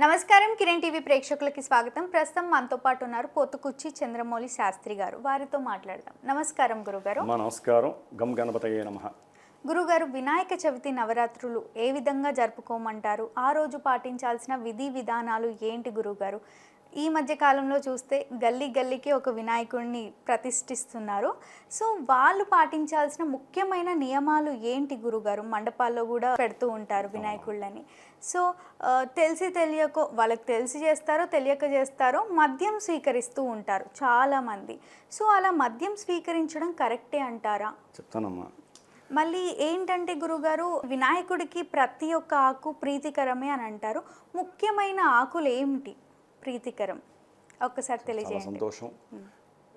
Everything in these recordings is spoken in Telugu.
నమస్కారం. కిరణ్ టీవీ ప్రేక్షకులకి స్వాగతం. ప్రస్తుతం మనతో పాటు ఉన్నారు పోతుకుచ్చి చంద్రమౌళి శాస్త్రి గారు. వారితో మాట్లాడదాం. నమస్కారం గురుగారు. నమస్కారం. నమ. గురుగారు వినాయక చవితి నవరాత్రులు ఏ విధంగా జరుపుకోమంటారు? ఆ రోజు పాటించాల్సిన విధి విధానాలు ఏంటి గురుగారు? ఈ మధ్య కాలంలో చూస్తే గల్లీ గల్లీకి ఒక వినాయకుడిని ప్రతిష్ఠిస్తున్నారు. సో వాళ్ళు పాటించాల్సిన ముఖ్యమైన నియమాలు ఏంటి గురుగారు? మండపాల్లో కూడా పెడుతూ ఉంటారు వినాయకుళ్ళని. సో తెలిసి తెలియకో వాళ్ళకి తెలిసి చేస్తారో తెలియక చేస్తారో మద్యం స్వీకరిస్తూ ఉంటారు చాలామంది. సో అలా మద్యం స్వీకరించడం కరెక్టే అంటారా? చెప్తానమ్మా. మళ్ళీ ఏంటంటే గురుగారు వినాయకుడికి ప్రతి ఒక్క ఆకు ప్రీతికరమే అని అంటారు. ముఖ్యమైన ఆకులు ఏమిటి? ప్రీతికరం. ఒక్కసారి తెలియజేయండి. సంతోషం.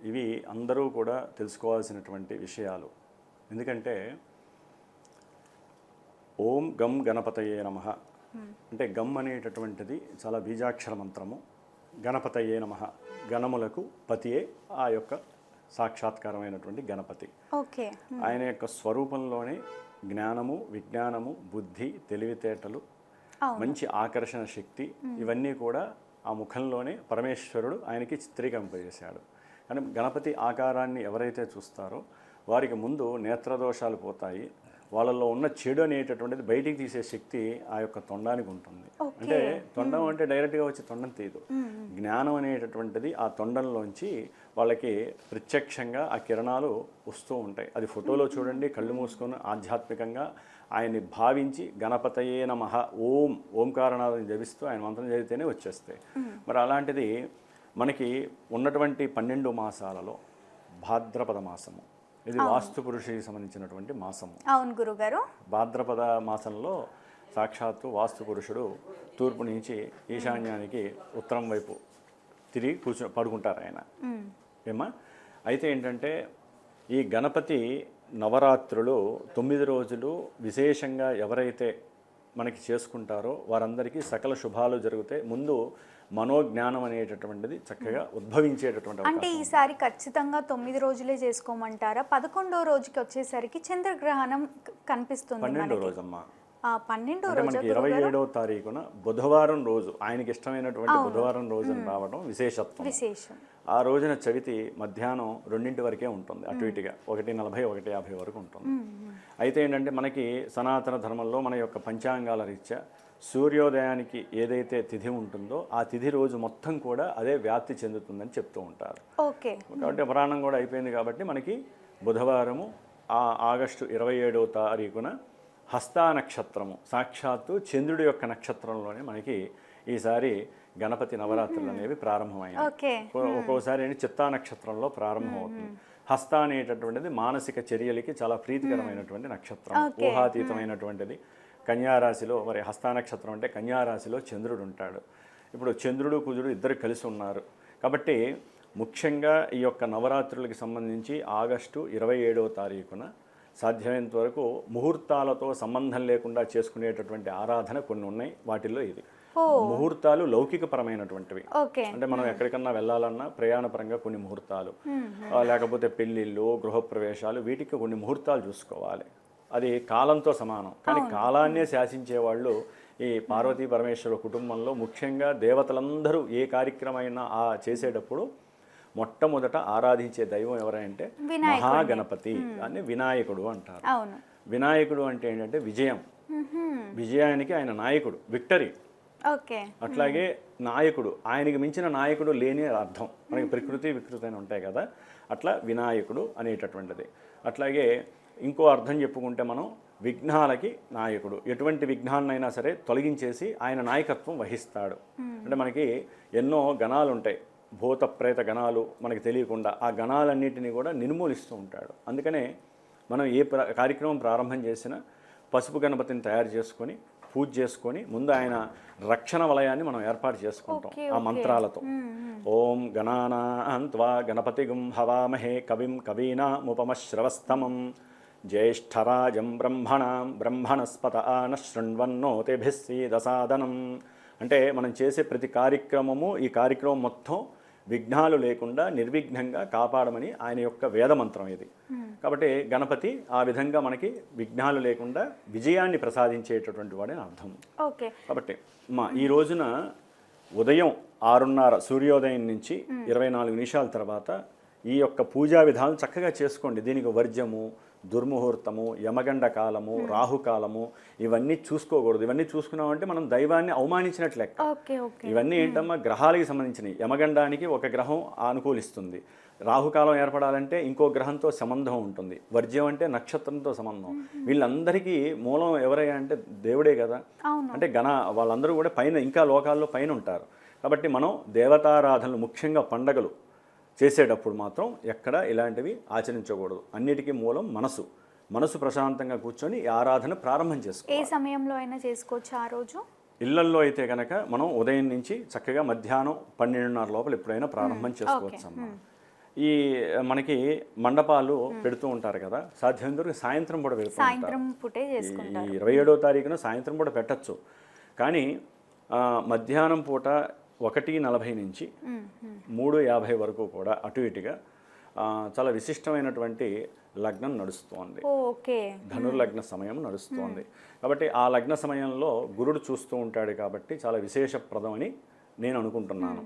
ఇవి అందరూ కూడా తెలుసుకోవాల్సినటువంటి విషయాలు. ఎందుకంటే ఓం గం గణపతయే నమ. అంటే గమ్ అనేటటువంటిది చాలా బీజాక్షర మంత్రము. గణపతయే నమ. గణములకు పతియే ఆ యొక్క సాక్షాత్కారమైనటువంటి గణపతి. ఓకే. ఆయన యొక్క స్వరూపంలోనే జ్ఞానము విజ్ఞానము బుద్ధి తెలివితేటలు. మంచి ఆకర్షణ శక్తి ఇవన్నీ కూడా ఆ ముఖంలోనే పరమేశ్వరుడు ఆయనకి చిత్రీకరింపజేశాడు కానీ గణపతి ఆకారాన్ని ఎవరైతే చూస్తారో వారికి ముందు నేత్రదోషాలు పోతాయి వాళ్ళల్లో ఉన్న చెడు అనేటటువంటిది బయటికి తీసే శక్తి ఆ యొక్క తొండానికి ఉంటుంది. అంటే తొండం అంటే డైరెక్ట్గా వచ్చి తొండం తీయదు. జ్ఞానం అనేటటువంటిది ఆ తొండంలోంచి వాళ్ళకి ప్రత్యక్షంగా ఆ కిరణాలు వస్తూ ఉంటాయి. అది ఫోటోలో చూడండి కళ్ళు మూసుకొని ఆధ్యాత్మికంగా ఆయన్ని భావించి గణపతయే నమః ఓం ఓంకారనాథం జపిస్తూ ఆయన మంత్రం చదివితేనే వచ్చేస్తాయి. మరి అలాంటిది మనకి ఉన్నటువంటి పన్నెండు మాసాలలో భాద్రపద మాసము ఇది వాస్తు పురుషుడికి సంబంధించినటువంటి మాసము. అవును గురుగారు. భాద్రపద మాసంలో సాక్షాత్తు వాస్తు పురుషుడు తూర్పు నుంచి ఈశాన్యానికి ఉత్తరం వైపు తిరిగి కూర్చో పడుకుంటారు ఆయన. ఏమా అయితే ఏంటంటే ఈ గణపతి నవరాత్రులు తొమ్మిది రోజులు విశేషంగా ఎవరైతే మనకి చేసుకుంటారో వారందరికీ సకల శుభాలు జరుగుతాయి ముందు మనోజ్ఞానం అనేటటువంటిది చక్కగా ఉద్భవించేటటువంటి అంటే ఈసారి ఖచ్చితంగా తొమ్మిది రోజులే చేసుకోమంటారా? పదకొండో రోజుకి వచ్చేసరికి చంద్రగ్రహణం కనిపిస్తుంది పన్నెండో రోజమ్మా. ఆ పన్నెండో మనకి ఇరవై ఏడవ తారీఖున బుధవారం రోజు ఆయనకి ఇష్టమైనటువంటి బుధవారం రోజున రావడం విశేషత్వం. విశేషం. ఆ రోజున చవితి మధ్యాహ్నం రెండింటి వరకే ఉంటుంది అటు ఇటుగా. ఒకటి నలభై ఒకటి యాభై వరకు ఉంటుంది. అయితే ఏంటంటే మనకి సనాతన ధర్మంలో మన యొక్క పంచాంగాల రీత్యా సూర్యోదయానికి ఏదైతే తిథి ఉంటుందో ఆ తిథి రోజు మొత్తం కూడా అదే వ్యాప్తి చెందుతుందని చెప్తూ ఉంటారు. ఓకే. కాబట్టి పురాణం కూడా అయిపోయింది కాబట్టి మనకి బుధవారము ఆ ఆగస్టు ఇరవై ఏడవ తారీఖున హస్తా నక్షత్రము సాక్షాత్తు చంద్రుడి యొక్క నక్షత్రంలోనే మనకి ఈసారి గణపతి నవరాత్రులు అనేవి ఒక్కో- ఒక్కోసారి చిత్తా నక్షత్రంలో ప్రారంభమవుతుంది. హస్త అనేటటువంటిది మానసిక చర్యలకి చాలా ప్రీతికరమైనటువంటి నక్షత్రం. ఊహాతీతమైనటువంటిది. కన్యారాశిలో మరి హస్త నక్షత్రం అంటే కన్యారాశిలో చంద్రుడు ఉంటాడు. ఇప్పుడు చంద్రుడు కుజుడు ఇద్దరు కలిసి ఉన్నారు. కాబట్టి ముఖ్యంగా ఈ యొక్క నవరాత్రులకి సంబంధించి ఆగస్టు ఇరవై ఏడవ తారీఖున సాధ్యమైనంత వరకు ముహూర్తాలతో సంబంధం లేకుండా చేసుకునేటటువంటి ఆరాధన కొన్ని ఉన్నాయి. వాటిల్లో ఇది. ముహూర్తాలు లౌకికపరమైనటువంటివి. అంటే మనం ఎక్కడికన్నా వెళ్ళాలన్నా ప్రయాణపరంగా కొన్ని ముహూర్తాలు. లేకపోతే పెళ్ళిళ్ళు గృహప్రవేశాలు వీటికి కొన్ని ముహూర్తాలు చూసుకోవాలి. అది కాలంతో సమానం. కానీ కాలాన్నే శాసించే వాళ్ళు ఈ పార్వతీ పరమేశ్వర కుటుంబంలో ముఖ్యంగా దేవతలందరూ ఏ కార్యక్రమైనా ఆ చేసేటప్పుడు మొట్టమొదట ఆరాధించే దైవం ఎవరంటే మహాగణపతి అని వినాయకుడు అంటారు. వినాయకుడు అంటే ఏంటంటే విజయం. విజయానికి ఆయన నాయకుడు విక్టరీ. అట్లాగే నాయకుడు ఆయనకి మించిన నాయకుడు లేని అర్థం. మనకి ప్రకృతి వికృతి అని ఉంటాయి కదా అట్లా వినాయకుడు అనేటటువంటిది. అట్లాగే ఇంకో అర్థం చెప్పుకుంటే మనం విఘ్నాలకి నాయకుడు. ఎటువంటి విఘ్నాన్నైనా సరే తొలగించేసి ఆయన నాయకత్వం వహిస్తాడు. అంటే మనకి ఎన్నో గణాలు ఉంటాయి భూత ప్రేత గణాలు మనకి తెలియకుండా ఆ గణాలన్నింటినీ కూడా నిర్మూలిస్తూ ఉంటాడు. అందుకనే మనం ఏ ప్ర కార్యక్రమం ప్రారంభం చేసినా పసుపు గణపతిని తయారు చేసుకొని పూజ చేసుకొని ముందు ఆయన రక్షణ వలయాన్ని మనం ఏర్పాటు చేసుకుంటాం ఆ. మంత్రాలతో. ఓం గణానాన్వా గణపతిగుం హవామహే కవిం కవీనాముపమశ్రవస్తమం. జ్యేష్ఠరాజం బ్రహ్మణాం బ్రహ్మణస్పత ఆన శృణ్వన్నోతిభిస్సీదసాదనం అంటే మనం చేసే ప్రతి కార్యక్రమము ఈ కార్యక్రమం మొత్తం విఘ్నాలు లేకుండా నిర్విఘ్నంగా కాపాడమని ఆయన యొక్క వేదమంత్రం ఇది. కాబట్టి గణపతి ఆ విధంగా మనకి విఘ్నాలు లేకుండా విజయాన్ని ప్రసాదించేటటువంటి వాడని అర్థం. ఓకే. కాబట్టి మా ఈ రోజున ఉదయం ఆరున్నర సూర్యోదయం నుంచి ఇరవై నాలుగు నిమిషాల తర్వాత ఈ యొక్క పూజా విధానం చక్కగా చేసుకోండి. దీనికి వర్జము దుర్ముహూర్తము యమగండ కాలము రాహుకాలము ఇవన్నీ చూసుకోకూడదు. ఇవన్నీ చూసుకున్నామంటే మనం దైవాన్ని అవమానించినట్లు లెక్క. ఇవన్నీ ఏంటమ్మా? గ్రహాలకి సంబంధించినవి. యమగండానికి ఒక గ్రహం అనుకూలిస్తుంది. రాహుకాలం ఏర్పడాలంటే ఇంకో గ్రహంతో సంబంధం ఉంటుంది. వర్జ్యం అంటే నక్షత్రంతో సంబంధం. వీళ్ళందరికీ మూలం ఎవరయ్యా అంటే దేవుడే కదా. అంటే గణ వాళ్ళందరూ కూడా పైన ఇంకా లోకాల్లో పైన ఉంటారు. కాబట్టి మనం దేవతారాధనలు ముఖ్యంగా పండగలు. చేసేటప్పుడు మాత్రం ఎక్కడ ఇలాంటివి ఆచరించకూడదు. అన్నిటికీ మూలం మనసు. మనసు ప్రశాంతంగా కూర్చొని ఈ ఆరాధన ప్రారంభం చేసుకో ఏ సమయంలో అయినా చేసుకోవచ్చు ఆ రోజు? ఇళ్ళల్లో అయితే కనుక మనం ఉదయం నుంచి చక్కగా మధ్యాహ్నం పన్నెండున్నర లోపల ఎప్పుడైనా ప్రారంభం చేసుకోవచ్చు అమ్మా. ఈ మనకి మండపాలు పెడుతూ ఉంటారు కదా సాధ్యమైనంత వరకు సాయంత్రం కూడా పెడుతూ ఉంటారు. ఇరవై ఏడో తారీఖున సాయంత్రం కూడా పెట్టచ్చు. కానీ మధ్యాహ్నం పూట ఒకటి నలభై నుంచి. మూడు యాభై వరకు కూడా అటు ఇటుగా చాలా విశిష్టమైనటువంటి లగ్నం నడుస్తోంది. ధనుర్లగ్న సమయం నడుస్తోంది. కాబట్టి ఆ లగ్న సమయంలో గురుడు చూస్తూ ఉంటాడు కాబట్టి చాలా విశేషప్రదం అని నేను అనుకుంటున్నాను.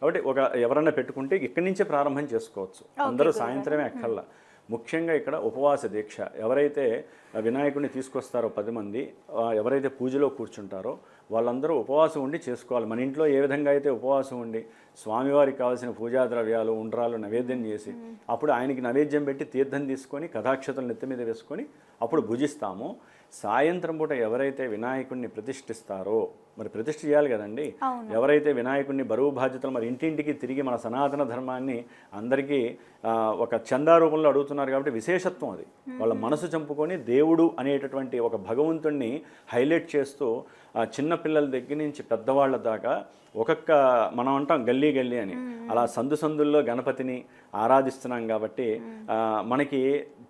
కాబట్టి ఒక ఎవరన్నా పెట్టుకుంటే ఇక్కడి నుంచే ప్రారంభం చేసుకోవచ్చు. అందరూ సాయంత్రమే అక్కర్లా. ముఖ్యంగా ఇక్కడ ఉపవాస దీక్ష. ఎవరైతే వినాయకుడిని తీసుకొస్తారో పది మంది ఎవరైతే పూజలో కూర్చుంటారో వాళ్ళందరూ ఉపవాసం ఉండి చేసుకోవాలి. మన ఇంట్లో ఏ విధంగా అయితే ఉపవాసం ఉండి స్వామివారికి కావాల్సిన పూజా ద్రవ్యాలు ఉండ్రాలు నైవేద్యం చేసి అప్పుడు ఆయనకి నైవేద్యం పెట్టి తీర్థం తీసుకొని కథాక్షతలు నెత్తి మీద వేసుకొని అప్పుడు భుజిస్తామో. సాయంత్రం పూట ఎవరైతే వినాయకుడిని ప్రతిష్ఠిస్తారో మరి ప్రతిష్ఠ చేయాలి కదండి? ఎవరైతే వినాయకుడిని బరువు బాధ్యతలు మరి ఇంటింటికి తిరిగి మన సనాతన ధర్మాన్ని అందరికీ ఒక చందా రూపంలో అడుగుతున్నారు కాబట్టి విశేషత్వం అది. వాళ్ళ మనసు చంపుకొని దేవుడు అనేటటువంటి ఒక భగవంతుణ్ణి హైలైట్ చేస్తూ ఆ, చిన్న పిల్లల దగ్గర నుంచి పెద్దవాళ్ళ దాకా ఒక్కొక్క మనం అంటాం గల్లీ గల్లీ అని. అలా సందు సందుల్లో గణపతిని ఆరాధిస్తున్నాం కాబట్టి మనకి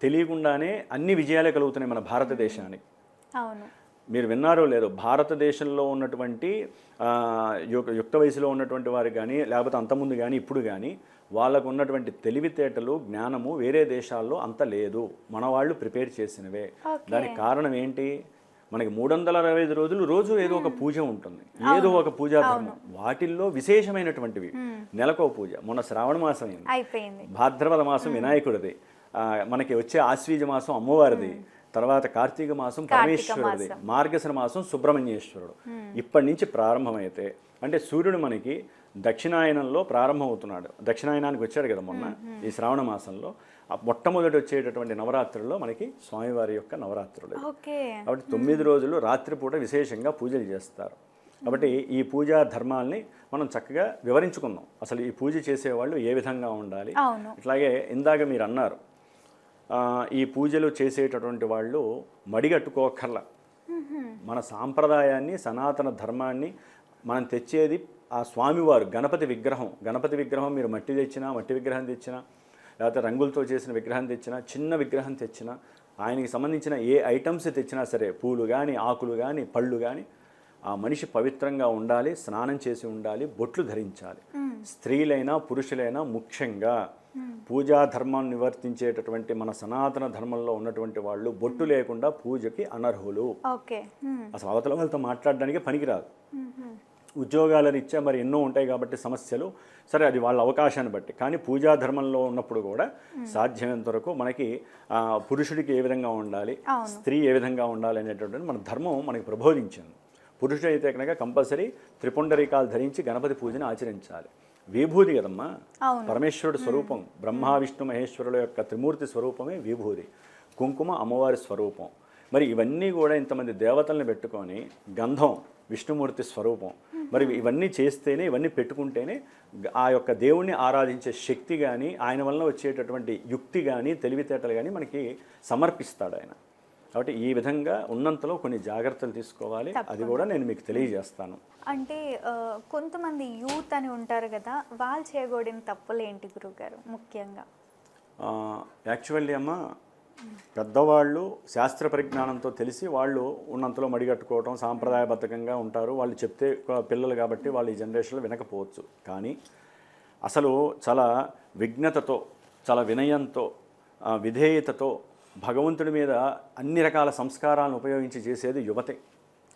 తెలియకుండానే అన్ని విజయాలే కలుగుతున్నాయి మన భారతదేశానికి. అవును. మీరు విన్నారో లేదో భారతదేశంలో ఉన్నటువంటి యుక్త వయసులో ఉన్నటువంటి వారు కానీ లేకపోతే అంతకుముందు కానీ ఇప్పుడు కానీ వాళ్ళకు ఉన్నటువంటి తెలివితేటలు జ్ఞానము వేరే దేశాల్లో అంత లేదు. మన వాళ్ళు ప్రిపేర్ చేసినవే. దానికి కారణం ఏంటి? మనకి మూడు వందల అరవై ఐదు రోజులు రోజు ఏదో ఒక పూజ ఉంటుంది. ఏదో ఒక పూజా ధర్మం వాటిల్లో విశేషమైనటువంటివి. నెలకో పూజ. మొన్న శ్రావణ మాసం అయింది భాద్రపద మాసం వినాయకుడిది. మనకి వచ్చే ఆశ్వీజ మాసం అమ్మవారిది. తర్వాత కార్తీక మాసం పరమేశ్వరుడిది. మార్గశిర మాసం సుబ్రహ్మణ్యేశ్వరుడు. ఇప్పటి నుంచి ప్రారంభమైతే అంటే సూర్యుడు మనకి దక్షిణాయనంలో ప్రారంభమవుతున్నాడు. దక్షిణాయనానికి వచ్చాడు కదా మొన్న ఈ శ్రావణ మాసంలో. మొట్టమొదటి వచ్చేటటువంటి నవరాత్రుల్లో మనకి స్వామివారి యొక్క నవరాత్రులు కాబట్టి తొమ్మిది రోజులు రాత్రిపూట విశేషంగా పూజలు చేస్తారు. కాబట్టి ఈ పూజా ధర్మాల్ని మనం చక్కగా వివరించుకుందాం. అసలు ఈ పూజ చేసేవాళ్ళు ఏ విధంగా ఉండాలి? ఇట్లాగే ఇందాక మీరు అన్నారు ఈ పూజలు చేసేటటువంటి వాళ్ళు మడిగట్టుకోకర్లా మన సాంప్రదాయాన్ని సనాతన ధర్మాన్ని మనం తెచ్చేది ఆ స్వామివారు గణపతి విగ్రహం. గణపతి విగ్రహం మీరు మట్టి తెచ్చినా మట్టి విగ్రహం తెచ్చినా లేకపోతే రంగులతో చేసిన విగ్రహం తెచ్చినా చిన్న విగ్రహం తెచ్చినా ఆయనకి సంబంధించిన ఏ ఐటమ్స్ తెచ్చినా సరే పూలు కానీ ఆకులు కానీ పళ్ళు కానీ ఆ మనిషి పవిత్రంగా ఉండాలి స్నానం చేసి ఉండాలి బొట్లు ధరించాలి. స్త్రీలైనా పురుషులైనా ముఖ్యంగా పూజా ధర్మం నివర్తించేటటువంటి మన సనాతన ధర్మంలో ఉన్నటువంటి వాళ్ళు బొట్టు లేకుండా పూజకి అనర్హులు. అసలు అవతల వాళ్ళతో మాట్లాడడానికి పనికిరాదు. మ్మ్. ఉద్యోగాల రీత్యా మరి ఎన్నో ఉంటాయి కాబట్టి సమస్యలు. సరే అది వాళ్ళ అవకాశాన్ని బట్టి. కానీ పూజా ధర్మంలో ఉన్నప్పుడు కూడా సాధ్యమైనంత వరకు మనకి పురుషుడికి ఏ విధంగా ఉండాలి స్త్రీ ఏ విధంగా ఉండాలి అనేటటువంటి మన ధర్మం మనకి ప్రబోధించింది. పురుషుడు అయితే కనుక కంపల్సరీ త్రిపుండరీకాలు ధరించి గణపతి పూజను ఆచరించాలి. విభూది కదమ్మా. పరమేశ్వరుడు స్వరూపం. బ్రహ్మ విష్ణు మహేశ్వరుల యొక్క త్రిమూర్తి స్వరూపమే విభూది కుంకుమ అమ్మవారి స్వరూపం. మరి ఇవన్నీ కూడా ఇంతమంది దేవతల్ని పెట్టుకొని గంధం విష్ణుమూర్తి స్వరూపం. మరి ఇవన్నీ చేస్తేనే ఇవన్నీ పెట్టుకుంటేనే ఆ యొక్క దేవుణ్ణి ఆరాధించే శక్తి కానీ ఆయన వలన వచ్చేటటువంటి యుక్తి కానీ తెలివితేటలు కానీ మనకి సమర్పిస్తాడు ఆయన. కాబట్టి ఈ విధంగా ఉన్నంతలో కొన్ని జాగ్రత్తలు తీసుకోవాలి. అది కూడా నేను మీకు తెలియజేస్తాను. అంటే కొంతమంది యూత్ అని ఉంటారు కదా వాళ్ళు చేయకూడని తప్పులు ఏంటి గురుగారు ముఖ్యంగా? యాక్చువల్లీ అమ్మ పెద్దవాళ్ళు శాస్త్ర పరిజ్ఞానంతో తెలిసి వాళ్ళు ఉన్నంతలో మడిగట్టుకోవటం సాంప్రదాయబద్ధకంగా ఉంటారు. వాళ్ళు చెప్తే పిల్లలు కాబట్టి వాళ్ళు ఈ జనరేషన్లో వినకపోవచ్చు. కానీ అసలు చాలా విఘ్నతతో చాలా వినయంతో విధేయతతో భగవంతుడి మీద అన్ని రకాల సంస్కారాలను ఉపయోగించి చేసేది యువతే.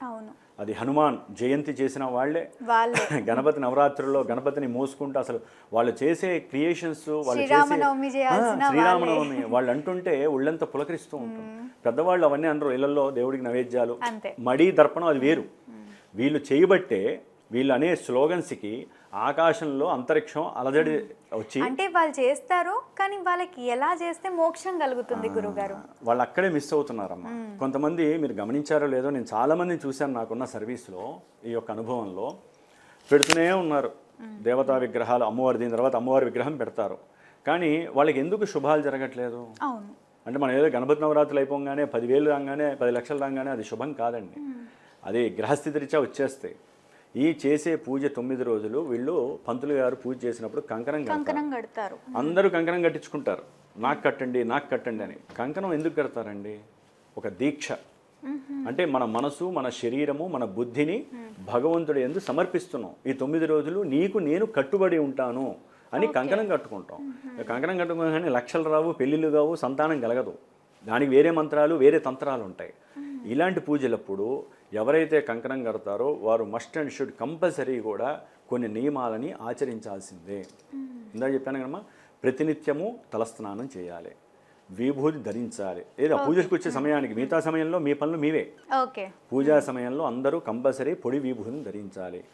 అవును. అది హనుమాన్ జయంతి చేసిన వాళ్ళే. గణపతి నవరాత్రుల్లో గణపతిని మోసుకుంటూ అసలు వాళ్ళు చేసే క్రియేషన్స్ వాళ్ళు చేసే శ్రీరామనవమి వాళ్ళు. అంటుంటే ఒళ్ళంతా పులకరిస్తూ ఉంటుంది. పెద్దవాళ్ళు అవన్నీ అనరు. ఇళ్ళలో దేవుడికి నైవేద్యాలు. మడి దర్పణం అది వేరు. వీళ్ళు చేయబట్టే వీళ్ళు అనే స్లోగన్స్కి ఆకాశంలో అంతరిక్షం అలజడి వచ్చి అంటే వాళ్ళు చేస్తారు కానీ వాళ్ళకి ఎలా చేస్తే మోక్షం కలుగుతుంది గురుగారు వాళ్ళు అక్కడే మిస్ అవుతున్నారమ్మా. కొంతమంది మీరు గమనించారో లేదో నేను చాలా మందిని చూశాను నాకున్న సర్వీస్లో ఈ యొక్క అనుభవంలో. పెడుతూనే ఉన్నారు. దేవతా విగ్రహాలు అమ్మవారి దీని తర్వాత అమ్మవారి విగ్రహం పెడతారు. కానీ వాళ్ళకి ఎందుకు శుభాలు జరగట్లేదు? అవును. అంటే మనం ఏదో గణపతి నవరాత్రులు అయిపోగానే పదివేలు రాగానే పది లక్షలు రాగానే అది శుభం కాదండి. అది గ్రహస్థితి రీత్యా వచ్చేస్తాయి ఈ చేసే పూజ తొమ్మిది రోజులు వీళ్ళు పంతులు గారు పూజ చేసినప్పుడు కంకణం కంకణం కడతారు. అందరూ కంకణం కట్టించుకుంటారు. నాకు కట్టండి నాకు కట్టండి అని. కంకణం ఎందుకు కడతారండి? ఒక దీక్ష. అంటే మన మనసు మన శరీరము మన బుద్ధిని భగవంతుడి ఎందు సమర్పిస్తున్నాం. ఈ తొమ్మిది రోజులు నీకు నేను కట్టుబడి ఉంటాను అని కంకణం కట్టుకుంటాం. కంకణం కట్టుకోగానే లక్షలు రావు పెళ్ళిళ్ళు కావు సంతానం కలగదు. దానికి వేరే మంత్రాలు వేరే తంత్రాలు ఉంటాయి. ఇలాంటి పూజలప్పుడు ఎవరైతే కంకణం కడతారో వారు మస్ట్ అండ్ షుడ్ కంపల్సరీ కూడా కొన్ని నియమాలని ఆచరించాల్సిందే. ఇందా చెప్పాను కదమ్మా ప్రతినిత్యము తలస్నానం చేయాలి. విభూతి ధరించాలి. లేదా పూజకు వచ్చే సమయానికి మిగతా సమయంలో మీ పనులు మీవే. ఓకే. పూజా సమయంలో అందరూ కంపల్సరీ పొడి విభూతిని ధరించాలి.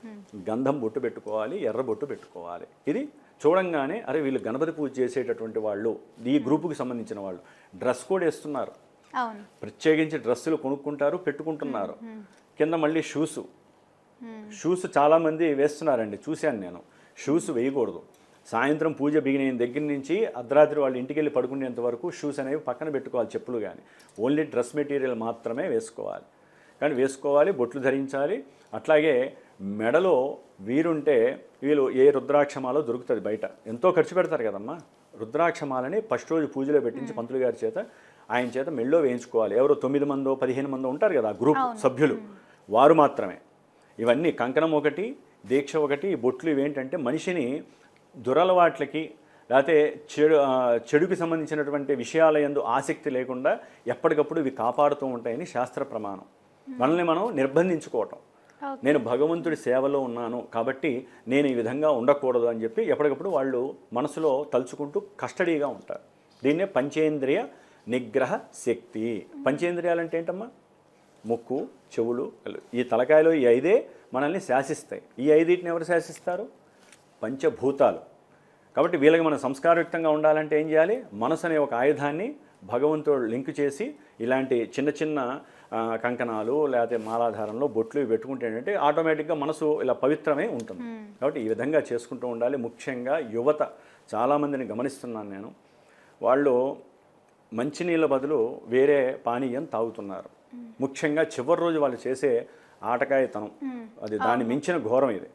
గంధం బొట్టు పెట్టుకోవాలి ఎర్ర బొట్టు పెట్టుకోవాలి. ఇది చూడంగానే అరే వీళ్ళు గణపతి పూజ చేసేటటువంటి వాళ్ళు ఈ గ్రూపుకి సంబంధించిన వాళ్ళు డ్రెస్ కోడ్ వేస్తున్నారు. ప్రత్యేకించి డ్రెస్సులు కొనుక్కుంటారు పెట్టుకుంటున్నారు. కింద మళ్ళీ షూస్. షూస్ చాలామంది వేస్తున్నారండి చూశాను నేను. షూస్ వేయకూడదు. సాయంత్రం పూజ బిగిన దగ్గర నుంచి అర్ధరాత్రి వాళ్ళు ఇంటికి వెళ్ళి పడుకునేంత వరకు షూస్ అనేవి పక్కన పెట్టుకోవాలి చెప్పులు కానీ ఓన్లీ డ్రెస్ మెటీరియల్ మాత్రమే వేసుకోవాలి. కానీ వేసుకోవాలి బొట్లు ధరించాలి. అట్లాగే మెడలో వీరుంటే వీళ్ళు ఏ రుద్రాక్షమాలో దొరుకుతుంది బయట. ఎంతో ఖర్చు పెడతారు కదమ్మా. రుద్రాక్షమాలని ఫస్ట్ రోజు పూజలో పెట్టించి పంతులు గారి చేత ఆయన చేత మెళ్ళో వేయించుకోవాలి. ఎవరో తొమ్మిది మందో పదిహేను మందో ఉంటారు కదా గ్రూప్ సభ్యులు. వారు మాత్రమే. ఇవన్నీ కంకణం ఒకటి దీక్ష ఒకటి బొట్లు ఇవేంటంటే మనిషిని దురలవాట్లకి లేకపోతే చెడు చెడుకి సంబంధించినటువంటి విషయాల యందు ఆసక్తి లేకుండా ఎప్పటికప్పుడు ఇవి కాపాడుతూ ఉంటాయని శాస్త్ర ప్రమాణం. మనల్ని మనం నిర్బంధించుకోవటం. నేను భగవంతుడి సేవలో ఉన్నాను కాబట్టి నేను ఈ విధంగా ఉండకూడదు అని చెప్పి ఎప్పటికప్పుడు వాళ్ళు మనసులో తలుచుకుంటూ కస్టడీగా ఉంటారు. దీన్నే పంచేంద్రియ నిగ్రహ శక్తి. పంచేంద్రియాలు అంటే ఏంటమ్మా? ముక్కు చెవులు. ఈ తలకాయలో ఈ ఐదే మనల్ని శాసిస్తాయి. ఈ ఐదింటిని ఎవరు శాసిస్తారు? పంచభూతాలు. కాబట్టి వీళ్ళకి మనం సంస్కారయుక్తంగా ఉండాలంటే ఏం చేయాలి? మనసు అనే ఒక ఆయుధాన్ని భగవంతుడు లింక్ చేసి ఇలాంటి చిన్న చిన్న కంకణాలు లేకపోతే మాలాధారంలో బొట్లు పెట్టుకుంటే ఏంటంటే ఆటోమేటిక్గా మనసు ఇలా పవిత్రమే ఉంటుంది. కాబట్టి ఈ విధంగా చేసుకుంటూ ఉండాలి. ముఖ్యంగా యువత. చాలామందిని గమనిస్తున్నాను నేను. వాళ్ళు మంచినీళ్ళ బదులు వేరే పానీయం తాగుతున్నారు. ముఖ్యంగా చివరి రోజు వాళ్ళు చేసే ఆటకాయతనం. అది దాన్ని మించిన ఘోరం ఇది.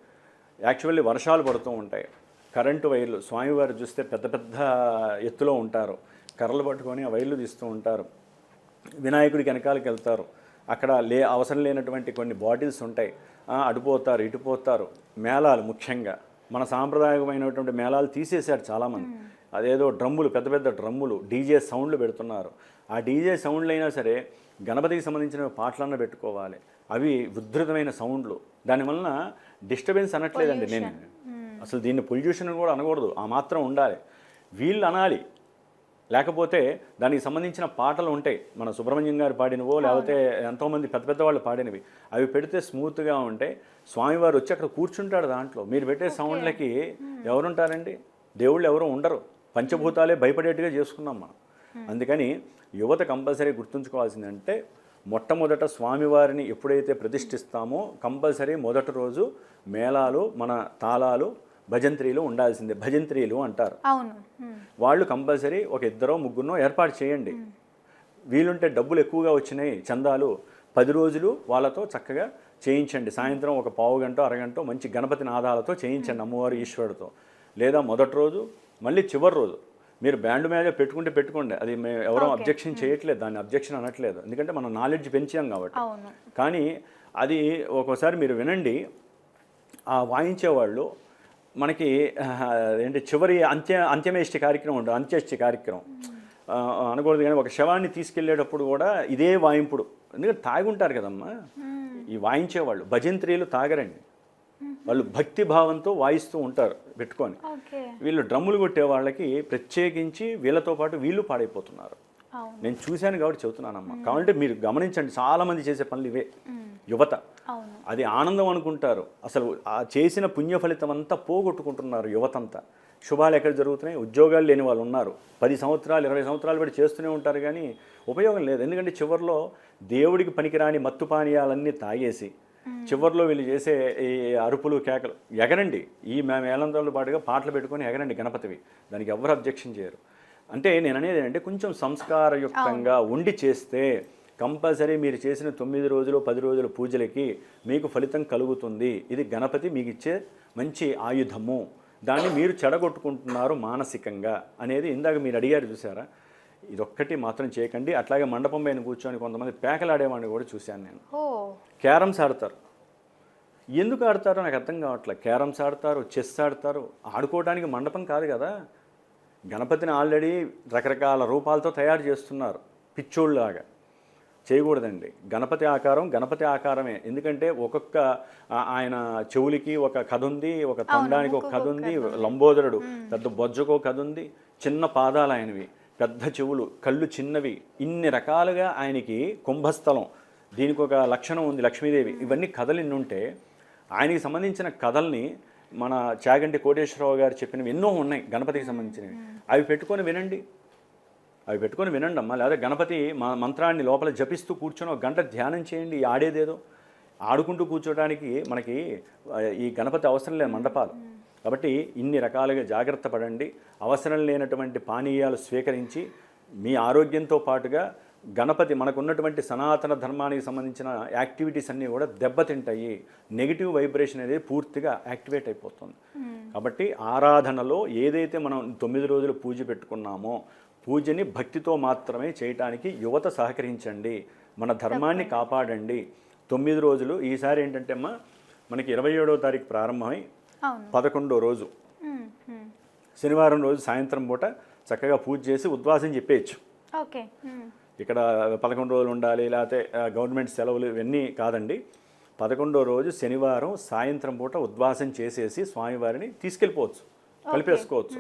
యాక్చువల్లీ వర్షాలు పడుతూ ఉంటాయి. కరెంటు వైర్లు స్వామివారు చూస్తే పెద్ద పెద్ద ఎత్తులో ఉంటారు. కర్రలు పట్టుకొని ఆ వైర్లు తీస్తూ ఉంటారు. వినాయకుడికి వెనకాలకి వెళ్తారు. అక్కడ లే అవసరం లేనటువంటి కొన్ని బాటిల్స్ ఉంటాయి. ఆ, అటుపోతారు ఇటుపోతారు. మేళాలు ముఖ్యంగా. మన సాంప్రదాయకమైనటువంటి మేళాలు తీసేశారు చాలామంది. అదేదో డ్రమ్ములు పెద్ద పెద్ద డ్రమ్ములు డీజే సౌండ్లు పెడుతున్నారు. ఆ డీజే సౌండ్లు అయినా సరే గణపతికి సంబంధించిన పాటలన్న పెట్టుకోవాలి. అవి ఉద్ధృతమైన సౌండ్లు. దానివలన డిస్టర్బెన్స్ అనట్లేదండి నేను. అసలు దీన్ని పొల్యూషన్ కూడా అనకూడదు. ఆ మాత్రం ఉండాలి. వీళ్ళు అనాలి. లేకపోతే దానికి సంబంధించిన పాటలు ఉంటాయి. మన సుబ్రహ్మణ్యం గారు పాడినవో లేకపోతే ఎంతోమంది పెద్ద పెద్ద వాళ్ళు పాడినవి. అవి పెడితే స్మూత్గా ఉంటాయి. స్వామివారు వచ్చి అక్కడ కూర్చుంటాడు దాంట్లో. మీరు పెట్టే సౌండ్లకి ఎవరుంటారండి? దేవుళ్ళు ఎవరు ఉండరు. పంచభూతాలే భయపడేట్టుగా చేసుకున్నాం మనం. అందుకని యువత కంపల్సరీ గుర్తుంచుకోవాల్సిందంటే మొట్టమొదట స్వామివారిని ఎప్పుడైతే ప్రతిష్ఠిస్తామో కంపల్సరీ మొదటి రోజు మేళాలు మన తాళాలు భజంత్రీలు ఉండాల్సిందే. భజంత్రీలు అంటారు. వాళ్ళు కంపల్సరీ ఒక ఇద్దరో ముగ్గురునో ఏర్పాటు చేయండి. వీలుంటే డబ్బులు ఎక్కువగా వచ్చినాయి చందాలు పది రోజులు వాళ్ళతో చక్కగా చేయించండి. సాయంత్రం ఒక పావు గంట అరగంట మంచి గణపతి నాదాలతో చేయించండి అమ్మవారు ఈశ్వరుడితో. లేదా మొదటి రోజు మళ్ళీ చివరి రోజు. మీరు బ్యాండ్ మీద పెట్టుకుంటే పెట్టుకోండి. అది మేము ఎవరో అబ్జెక్షన్ చేయట్లేదు. దాన్ని అబ్జెక్షన్ అనట్లేదు. ఎందుకంటే మనం నాలెడ్జ్ పెంచాం కాబట్టి. కానీ అది ఒక్కోసారి మీరు వినండి. ఆ వాయించేవాళ్ళు మనకి ఏంటి చివరి అంత్య అంత్యమేష్టి కార్యక్రమం ఉంటుంది. అంత్యేష్టి కార్యక్రమం. అనకూడదు కానీ ఒక శవాన్ని తీసుకెళ్ళేటప్పుడు కూడా ఇదే వాయింపుడు. ఎందుకంటే తాగి ఉంటారు కదమ్మా. ఈ వాయించేవాళ్ళు. భజంత్రీలు తాగరండి. వాళ్ళు భక్తి భావంతో వాయిస్తూ ఉంటారు పెట్టుకొని. వీళ్ళు డ్రమ్ములు కొట్టే వాళ్ళకి ప్రత్యేకించి వీళ్ళతో పాటు వీళ్ళు పాడైపోతున్నారు. నేను చూశాను కాబట్టి చెబుతున్నానమ్మా. కావాలంటే మీరు గమనించండి చాలా మంది చేసే పనులు ఇవే. యువత. అది ఆనందం అనుకుంటారు. అసలు ఆ చేసిన పుణ్య ఫలితం అంతా పోగొట్టుకుంటున్నారు యువతంతా. శుభాలు ఎక్కడ జరుగుతున్నాయి? ఉద్యోగాలు లేని వాళ్ళు ఉన్నారు. పది సంవత్సరాలు ఇరవై సంవత్సరాలు బట్టి చేస్తూనే ఉంటారు కానీ ఉపయోగం లేదు. ఎందుకంటే చివరిలో దేవుడికి పనికిరాని మత్తు పానీయాలన్నీ తాగేసి చివరిలో వీళ్ళు చేసే ఈ అరుపులు కేకలు ఎగరండి. ఈ మే- మేళంతో పాటుగా పాటలు పెట్టుకొని ఎగరండి గణపతివి. దానికి ఎవరు అబ్జెక్షన్ చేయరు. అంటే నేను అనేది ఏంటంటే కొంచెం సంస్కారయుక్తంగా ఉండి చేస్తే కంపల్సరీ మీరు చేసిన తొమ్మిది రోజులు పది రోజుల పూజలకి మీకు ఫలితం కలుగుతుంది. ఇది గణపతి మీకు ఇచ్చే మంచి ఆయుధము. దాన్ని మీరు చెడగొట్టుకుంటున్నారు మానసికంగా అనేది ఇందాక మీరు అడిగారు చూసారా? ఇదొక్కటి మాత్రం చేయకండి. అట్లాగే మండపం పైన కూర్చొని కొంతమంది పేకలాడేవాడిని కూడా చూశాను నేను. క్యారమ్స్ ఆడతారు. ఎందుకు ఆడతారో నాకు అర్థం కావట్లేదు. క్యారమ్స్ ఆడతారు చెస్ ఆడతారు. ఆడుకోవడానికి మండపం కాదు కదా. గణపతిని ఆల్రెడీ రకరకాల రూపాలతో తయారు చేస్తున్నారు పిచ్చోళ్ళలాగా. చేయకూడదండి. గణపతి ఆకారం గణపతి ఆకారమే. ఎందుకంటే ఒక్కొక్క ఆయన చెవులకి ఒక కథ ఉంది ఒక తొండానికి ఒక కథ ఉంది లంబోదరుడు పెద్ద బొజ్జకో కథ ఉంది చిన్న పాదాలు ఆయనవి. పెద్ద చెవులు కళ్ళు చిన్నవి ఇన్ని రకాలుగా ఆయనకి కుంభస్థలం దీనికి ఒక లక్షణం ఉంది లక్ష్మీదేవి. ఇవన్నీ కథలు ఇన్ని ఉంటే ఆయనకి సంబంధించిన కథల్ని మన చాగంటి కోటేశ్వరరావు గారు చెప్పినవి ఎన్నో ఉన్నాయి గణపతికి సంబంధించినవి. అవి పెట్టుకొని వినండి. అవి పెట్టుకొని వినండి అమ్మా. లేదా గణపతి మా మంత్రాన్ని లోపల జపిస్తూ కూర్చొని ఒక గంట ధ్యానం చేయండి ఆడేదేదో. ఆడుకుంటూ కూర్చోడానికి మనకి ఈ గణపతి అవసరం లేదు మండపాలు. కాబట్టి ఇన్ని రకాలుగా జాగ్రత్త పడండి. అవసరం లేనటువంటి పానీయాలు స్వీకరించి మీ ఆరోగ్యంతో పాటుగా గణపతి మనకున్నటువంటి సనాతన ధర్మానికి సంబంధించిన యాక్టివిటీస్ అన్నీ కూడా దెబ్బతింటాయి. నెగిటివ్ వైబ్రేషన్ అనేది పూర్తిగా యాక్టివేట్ అయిపోతుంది. కాబట్టి ఆరాధనలో ఏదైతే మనం తొమ్మిది రోజులు పూజ పెట్టుకున్నామో పూజని భక్తితో మాత్రమే చేయటానికి యువత సహకరించండి. మన ధర్మాన్ని కాపాడండి. తొమ్మిది రోజులు ఈసారి ఏంటంటే అమ్మా మనకి ఇరవై ఏడవ తారీఖు ప్రారంభమై పదకొండో రోజు. శనివారం రోజు సాయంత్రం పూట చక్కగా పూజ చేసి ఉద్వాసం చెప్పేయచ్చు. ఓకే. ఇక్కడ పదకొండు రోజులు ఉండాలి లేకపోతే గవర్నమెంట్ సెలవులు ఇవన్నీ కాదండి. పదకొండో రోజు శనివారం సాయంత్రం పూట ఉద్వాసం చేసేసి స్వామివారిని తీసుకెళ్ళిపోవచ్చు కలిపేసుకోవచ్చు.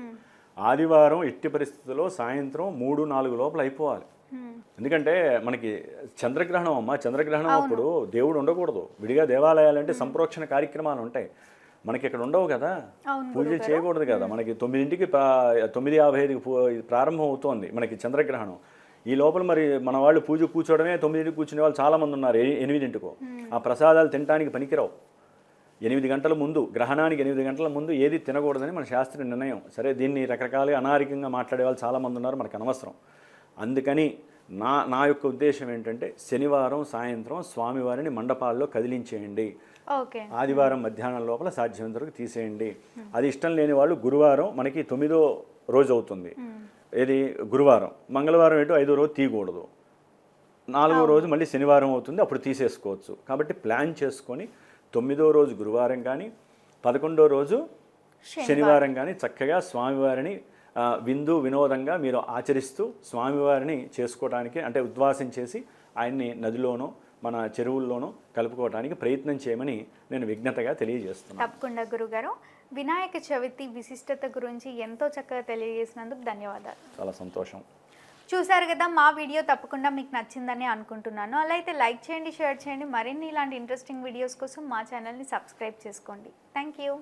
ఆదివారం ఎట్టి పరిస్థితుల్లో సాయంత్రం మూడు నాలుగు లోపల అయిపోవాలి. ఎందుకంటే మనకి చంద్రగ్రహణం అమ్మ చంద్రగ్రహణం అప్పుడు దేవుడు ఉండకూడదు. విడిగా దేవాలయాలంటే సంప్రోక్షణ కార్యక్రమాలు ఉంటాయి. మనకి ఇక్కడ ఉండవు కదా పూజలు చేయకూడదు కదా. మనకి తొమ్మిదింటికి తొమ్మిది యాభై ఐదుకి ప్రారంభం అవుతోంది మనకి చంద్రగ్రహణం. ఈ లోపల మరి మన వాళ్ళు పూజ కూర్చోవడమే తొమ్మిదింటికి కూర్చునే వాళ్ళు చాలా మంది ఉన్నారు ఎనిమిదింటికో ఆ ప్రసాదాలు తినడానికి పనికిరావు. ఎనిమిది గంటల ముందు గ్రహణానికి ఎనిమిది గంటల ముందు ఏది తినకూడదని మన శాస్త్ర నిర్ణయం. సరే దీన్ని రకరకాలుగా అనారికంగా మాట్లాడే వాళ్ళు చాలామంది ఉన్నారు మనకు అనవసరం. అందుకని నా నా యొక్క ఉద్దేశం ఏంటంటే శనివారం సాయంత్రం స్వామివారిని మండపాల్లో కదిలించేయండి. ఆదివారం మధ్యాహ్నం లోపల సాధ్యమైనంత వరకు తీసేయండి. అది ఇష్టం లేని వాళ్ళు గురువారం మనకి తొమ్మిదో రోజు అవుతుంది. ఏది? గురువారం. మంగళవారం ఏంటో ఐదో రోజు తీయకూడదు. నాలుగో రోజు మళ్ళీ శనివారం అవుతుంది అప్పుడు తీసేసుకోవచ్చు. కాబట్టి ప్లాన్ చేసుకొని తొమ్మిదో రోజు గురువారం కానీ పదకొండో రోజు శనివారం. కానీ చక్కగా స్వామివారిని విందు వినోదంగా మీరు ఆచరిస్తూ స్వామివారిని చేసుకోవడానికి అంటే ఉద్వాసం చేసి ఆయన్ని నదిలోనో మన చెరువుల్లోనో కలుపుకోవడానికి ప్రయత్నం చేయమని నేను విజ్ఞతగా తెలియజేస్తున్నాను. తప్పకుండా గురుగారు. వినాయక చవితి విశిష్టత గురించి ఎంతో చక్కగా తెలియజేసినందుకు ధన్యవాదాలు. చాలా సంతోషం. చూసారు కదా మా వీడియో తప్పకుండా మీకు నచ్చిందని అనుకుంటున్నాను. అలా అయితే లైక్ చేయండి షేర్ చేయండి. మరిన్ని ఇలాంటి ఇంట్రెస్టింగ్ వీడియోస్ కోసం మా ఛానల్ని సబ్స్క్రైబ్ చేసుకోండి. Thank you